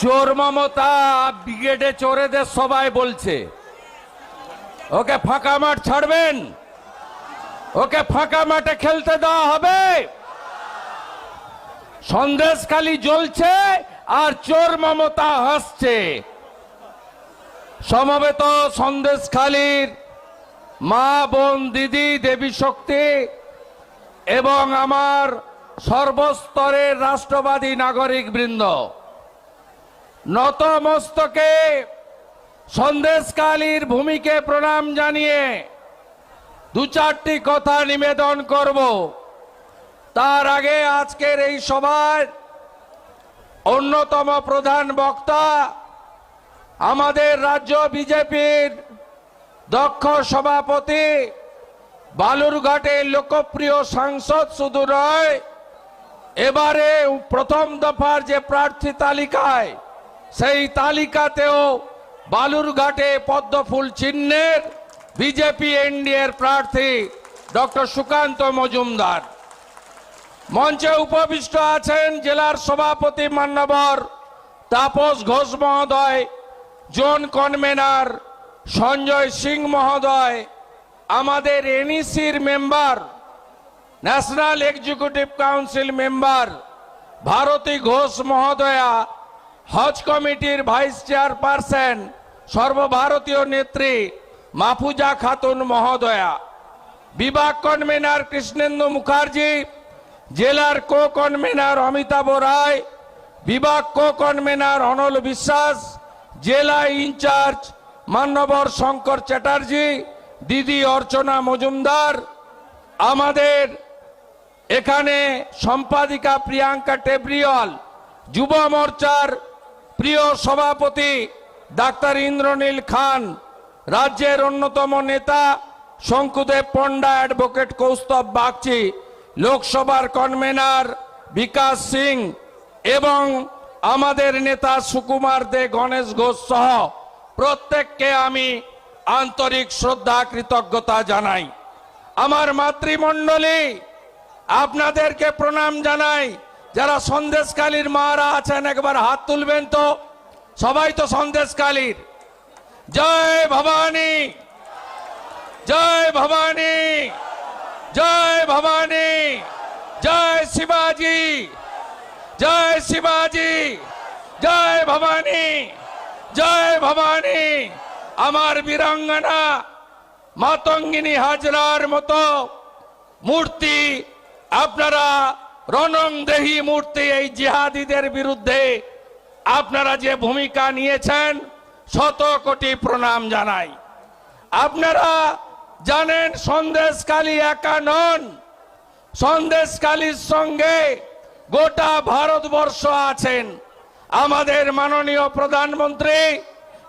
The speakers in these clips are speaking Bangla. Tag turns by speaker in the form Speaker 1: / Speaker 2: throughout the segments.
Speaker 1: চোর মমতা, ব্রিগেডে চোরেদের সবাই বলছে। ওকে ফাঁকা মাঠ ছাড়বেন। ওকে ফাঁকা মাঠে খেলতে দেওয়া হবে। সন্দেশখালি জ্বলছে আর চোর মমতা হাসছে। সমবেত সন্দেশখালির মা, বোন, দিদি, দেবী শক্তি এবং আমার সর্বস্তরের রাষ্ট্রবাদী নাগরিক বৃন্দ নতমস্তকে সন্দেশকালীর ভূমিকে প্রণাম জানিয়ে দু চারটি কথা নিবেদন করব। তার আগে আজকের এই সভার অন্যতম প্রধান বক্তা আমাদের রাজ্য বিজেপির দক্ষ সভাপতি বালুরঘাটের লোকপ্রিয় সাংসদ শুধু নয় এবারে প্রথম দফার যে প্রার্থী তালিকায় সেই তালিকাতেও বালুরঘাটে পদ্মফুল চিহ্নের বিজেপি এনডিএর প্রার্থী ডক্টর সুকান্ত মজুমদার। মঞ্চে উপবিষ্ট আছেন জেলার সভাপতি মান্যবর তাপস ঘোষ মহোদয়, জোন কনভেনার, সঞ্জয় সিং মহোদয়, আমাদের এনইসির member, national executive council member, Bharati Ghosh মহোদয়া হজ কমিটির ভাইস চেয়ারপারসন, সর্বভারতীয় নেত্রী মাফুজা খাতুন মহোদয়া, বিভাগ কনভেনার কৃষ্ণেন্দু মুখার্জি, জেলার কো কনভেনার অমিতাভ রায়, বিভাগ কো কনভেনার অনল বিশ্বাস, জেলা ইনচার্জ মান্যবর শঙ্কর চ্যাটার্জি, দিদি অর্চনা মজুমদার, আমাদের এখানে সম্পাদিকা প্রিয়াঙ্কা টেবরিয়াল, যুব মোর্চার প্রিয় সভাপতি ডাক্তার ইন্দ্রনীল খান, রাজ্যের অন্যতম নেতা শঙ্কুদেব পণ্ডা অ্যাডভোকেট কৌস্তব বাগচি, লোকসভার কনভেনার বিকাশ সিং এবং আমাদের নেতা সুকুমার দে গণেশ ঘোষ সহ প্রত্যেককে আমি আন্তরিক শ্রদ্ধা, কৃতজ্ঞতা জানাই। আমার মাতৃমণ্ডলী, আপনাদেরকে প্রণাম জানাই। যারা সন্দেশকালীর মারা আছেন, একবার হাত তুলবেন তো। সবাই তো সন্দেশকালীর। জয় ভবানী। জয় ভবানী। জয় ভবানী। জয় শিবাজি। জয় শিবাজি। জয় ভবানী। জয় ভবানী। আমার বীরাঙ্গনা মাতঙ্গিনী হাজরার মতো মূর্তি আপনারা রণংদেহী মূর্তি এই জিহাদিদের বিরুদ্ধে আপনারা যে ভূমিকা নিয়েছেন, শত কোটি প্রণাম জানাই। আপনারা জানেন সন্দেশকালী একা নন। সন্দেশকালীর সঙ্গে গোটা ভারতবর্ষ আছেন। আমাদের মাননীয় প্রধানমন্ত্রী,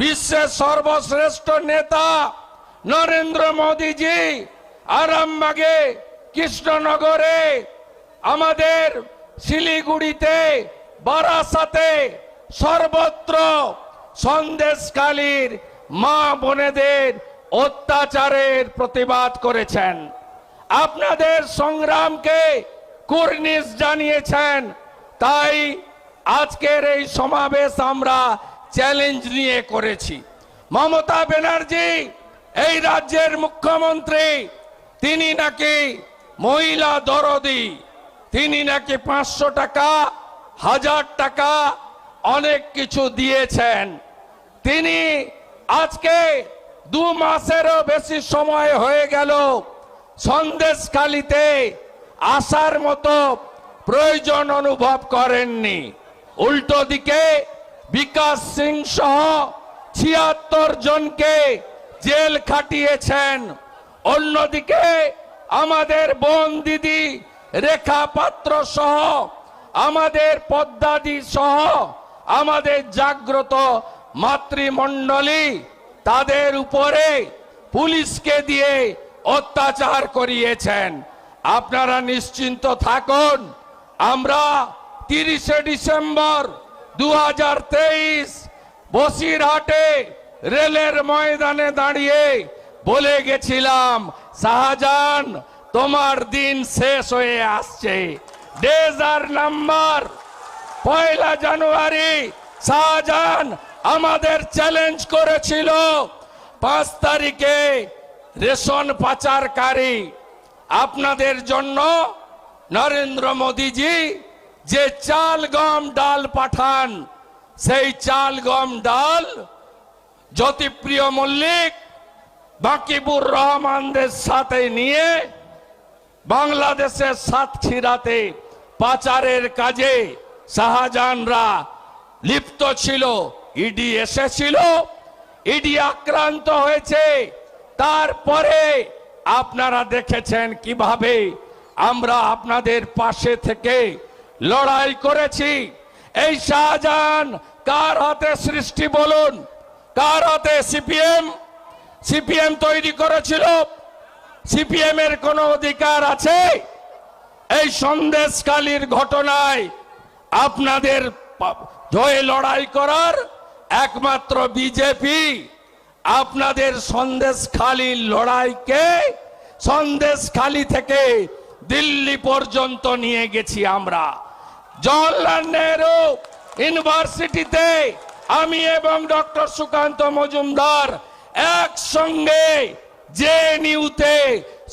Speaker 1: বিশ্বের সর্বশ্রেষ্ঠ নেতা নরেন্দ্র মোদীজি, আরামবাগে, কৃষ্ণনগরে আমাদের শিলিগুড়িতে বারাসাতে সর্বত্র সন্দেশকালীর মা বোনেদের অত্যাচারের প্রতিবাদ করেছেন। আপনাদের সংগ্রামকে কুর্নিশ জানিয়েছেন, তাই আজকের এই সমাবেশ আমরা চ্যালেঞ্জ নিয়ে করেছি। মমতা ব্যানার্জি, এই রাজ্যের মুখ্যমন্ত্রী, তিনি নাকি মহিলা দরদি। তিনি নাকি পাঁচশো টাকা, হাজার টাকা অনেক কিছু দিয়েছেন। তিনি আজকে দু মাসেরও বেশি সময় হয়ে গেল সন্দেশখালিতে আসার মতো প্রয়োজন অনুভব করেননি। উল্টো দিকে বিকাশ সিং সহ ছিয়াত্তর জনকে জেল খাটিয়েছেন। অন্যদিকে আমাদের বোন দিদি রেখা পাত্র সহ, আমাদের পদ্মাদি সহ, আমাদের জাগ্রত মাতৃমণ্ডলী, তাদের উপরে পুলিশকে দিয়ে অত্যাচার করিয়েছেন। আপনারা নিশ্চিন্ত থাকুন, আমরা তিরিশে ডিসেম্বর দু হাজার তেইশ বসিরহাটে রেলের ময়দানে দাঁড়িয়ে বলে গেছিলাম, শাহজাহান তোমার দিন শেষ হয়ে আসছে। ডেজার নাম্বার পয়লা জানুয়ারি শাহজাহান আমাদের চ্যালেঞ্জ করেছিল। পাঁচ তারিখে রেশন পাচারকারী আপনাদের জন্য নরেন্দ্র মোদীজি যে চাল গম ডাল পাঠান, সেই চাল গম ডাল জ্যোতিপ্রিয় মল্লিক বাকিবুর রহমানদের সাথে নিয়ে বাংলাদেশের সাতক্ষীরাতে পাচারের কাজে শাহজাহানরা লিপ্ত ছিল, ইডি এসেছিল, ইডি আক্রান্ত হয়েছে। তারপরে আপনারা দেখেছেন কীভাবে আমরা আপনাদের পাশে থেকে লড়াই করেছি। এই শাহজাহান কার হাতে সৃষ্টি বলুন? কার হাতে সিপিএম? সিপিএম তৈরি করেছিল সিপিএম এর কোনো অধিকার আছে? এই সন্দেশকালীর ঘটনায় আপনাদের হয়ে লড়াই করার একমাত্র বিজেপি, আপনাদের সন্দেশখালীর লড়াইকে সন্দেশখালী থেকে দিল্লি পর্যন্ত নিয়ে গেছি আমরা। জওয়াহরলাল নেহরু ইউনিভার্সিটিতে আমি এবং ডক্টর সুকান্ত মজুমদার একসঙ্গে যে নিউতে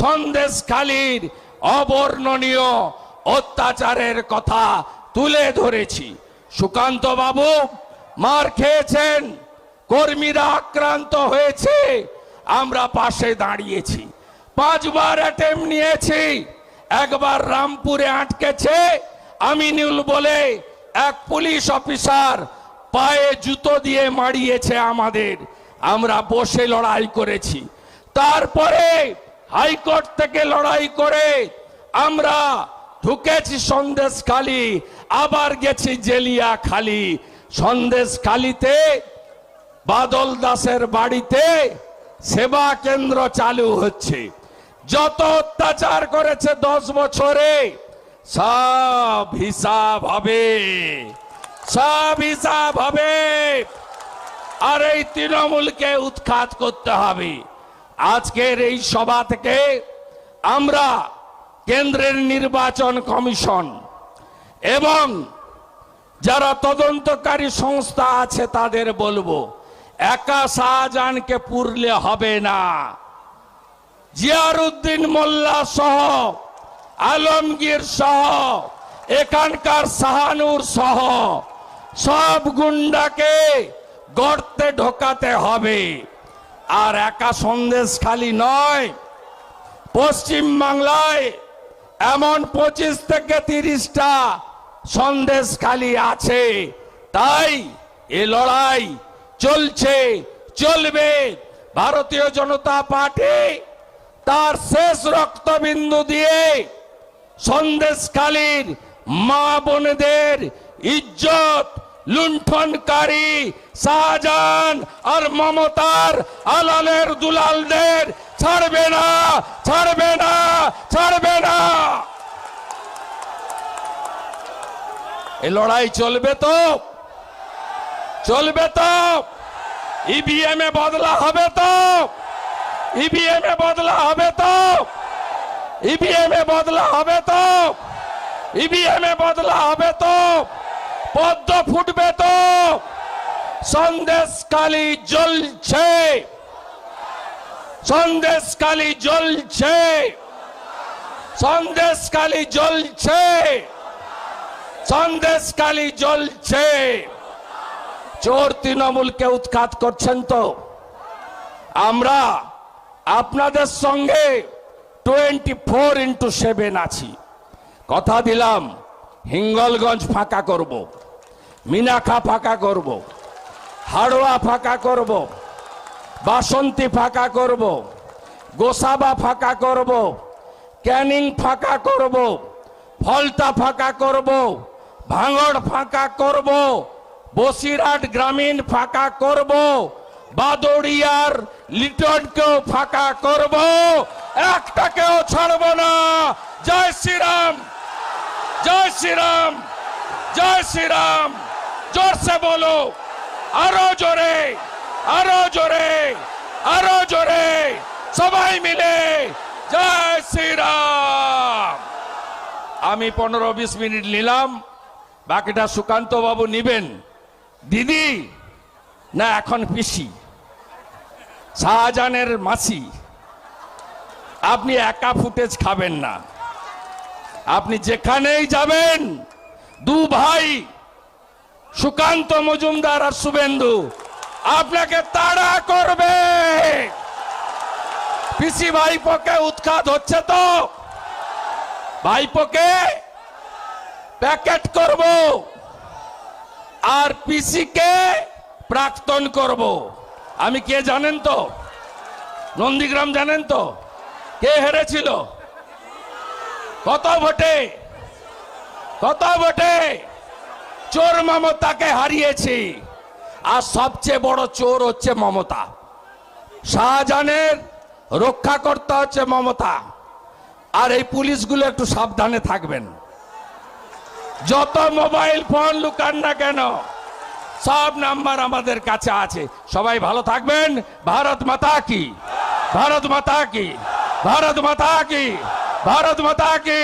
Speaker 1: সন্দেশখালীর অবর্ণনীয় অত্যাচারের কথা তুলে ধরেছি। সুকান্ত বাবু মার খেয়েছেন, কর্মীরা আক্রান্ত হয়েছে, আমরা পাশে দাঁড়িয়েছি। পাঁচবার অ্যাটেম্প নিয়েছি, একবার রামপুরে আটকেছে, আমিনুল বলে এক পুলিশ অফিসার পায়ে জুতো দিয়ে মারিয়েছে আমাদের। আমরা বসে লড়াই করেছি। তারপরে হাইকোর্ট থেকে লড়াই করে আমরা ঢুকেছি সন্দেশ খালি আবার গেছি জেলিয়া খালি সন্দেশ খালিতে বাদল দাসের বাড়িতে সেবা কেন্দ্র চালু হচ্ছে। যত অত্যাচার করেছে দশ বছরে, সব হিসাব হবে। সব হিসাব হবে। আর এই তৃণমূলকে উৎখাত করতে হবে। আজকের এই সভা থেকে আমরা কেন্দ্রের নির্বাচন কমিশন এবং যারা তদন্তকারী সংস্থা আছে তাদের বলব, একা শাহজাহানকে পুরলে হবে না। জিয়ারুদ্দিন মোল্লা সহ, আলমগীর সহ, এখানকার শাহানুর সহ, সব গুন্ডাকে গর্তে ঢোকাতে হবে। আর একা সন্দেশ খালি নয়। পশ্চিম বাংলায় এমন পঁচিশ থেকে তিরিশটা সন্দেশ খালি আছে। তাই এ লড়াই চলছে, চলবে। ভারতীয় জনতা পার্টি তার শেষ রক্তবিন্দু দিয়ে সন্দেশকালীর মা বোনেদের ইজ্জত লুণ্ঠনকারী শাহজাহান আর মমতার আলালের দুলালদের ছাড়বে না ছাড়বে না ছাড়বে না। এই লড়াই চলবে তো চলবে তো। ইভিএম এ বদলা হবে তো ইভিএম এ বদলা হবে তো ইভিএম এ বদলা হবে তো ইভিএম এ বদলা হবে তো। পদ্ম ফুটবে তো। সন্দেশকালী জ্বলছে। সন্দেশকালী জ্বলছে। সন্দেশকালী জ্বলছে। সন্দেশকালী জ্বলছে। চোর তৃণমূলকে উৎখাত করছেন তো। আমরা আপনাদের সঙ্গে টোয়েন্টি ফোর ইন্টু সেভেন আছি। কথা দিলাম। হিঙ্গলগঞ্জ ফাঁকা করব মিনাখা ফাঁকা করব হাড়োয়া ফাঁকা করব বাসন্তী ফাঁকা করব গোসাবা ফাঁকা করব ক্যানিং ফাঁকা করব ফলতা ফাঁকা করব ভাঙড় ফাঁকা করব বসিরহাট গ্রামীণ ফাঁকা করব বাদড়িয়ার লিটনকেও ফাঁকা করব একটাকেও ছাড়ব না জয় শ্রীরাম জয় শ্রীরাম জয় শ্রীরাম জোরসে বলো, আরও জোরে আরও জোরে আরও জোরে, সবাই মিলে জয় শ্রীরাম। আমি পনেরো বিশ মিনিট নিলাম, বাকিটা সুকান্ত বাবু নিবেন। দিদি, না, এখন পিসি। শাহজাহানের মাসি। আপনি একা ফুটেজ খাবেন না। আপনি যেখানেই যাবেন দু ভাই সুকান্ত মজুমদার আর শুভেন্দু, আপনাকে তাড়া করবে। পিসি ভাইপোকে উৎখাত হচ্ছে তো। ভাইপোকে প্যাকেট করব আর পিসিকে প্রাক্তন করব। আমি কে জানেন তো? নন্দীগ্রাম জানেন তো? কে হেরেছিল? কত ভোটে? কত ভোটে? চোর মমতাকে হারিয়েছি। আর সবচেয়ে বড় চোর হচ্ছে মমতা। শাহজাহানের রক্ষা করতে হচ্ছে মমতা। আর এই পুলিশগুলো একটু সাবধানে থাকবেন। যত মোবাইল ফোন লুকান না কেন, সব নাম্বার আমাদের কাছে আছে। সবাই ভালো থাকবেন। ভারত মাতা কি? ভারত মাতা কি? ভারত মাতা কি? ভারত মাতা কি